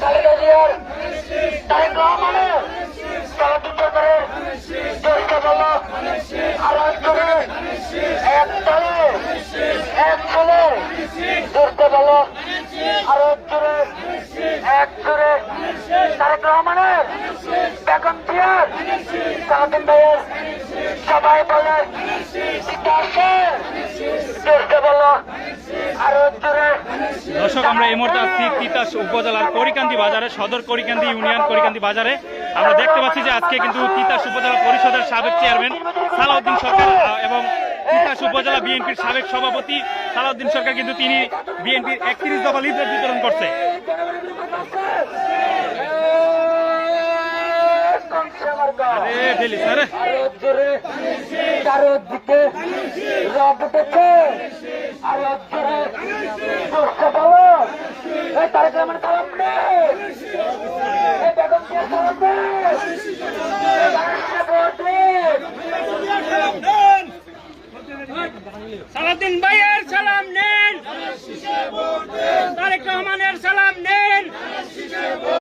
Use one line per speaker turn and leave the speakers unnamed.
চারদিকে জিয়ার, তারেক রহমানের সালাদিন সরকারের চেষ্টা আরও জোরে এক তলে এক আরও জোরে, এক জোরে তারেক রহমানের, বেগম জিয়ার সালাদিন ভাইয়ের, সবাই বলে
দর্শক, আমরা এই মুহূর্তে আছি তিতাস উপজেলার করিকান্দি বাজারে, সদর করিকান্দি, ইউনিয়ন করিকান্দি বাজারে। আমরা দেখতে পাচ্ছি যে আজকে কিন্তু তিতাস উপজেলা পরিষদের সাবেক চেয়ারম্যান সালাউদ্দিন সরকার এবং তিতাস উপজেলা বিএনপির সাবেক সভাপতি সালাউদ্দিন সরকার কিন্তু তিনি বিএনপির একত্রিশ দফা লিফলেট বিতরণ করছে। আরে ফেলিস আরে।
চারোদিকে রব উঠেছে আরও জোরে চেষ্টা বলো এই তারেক রহমান সালাম নে এই বেগম জিয়া সালাম নে এই বাংলাদেশে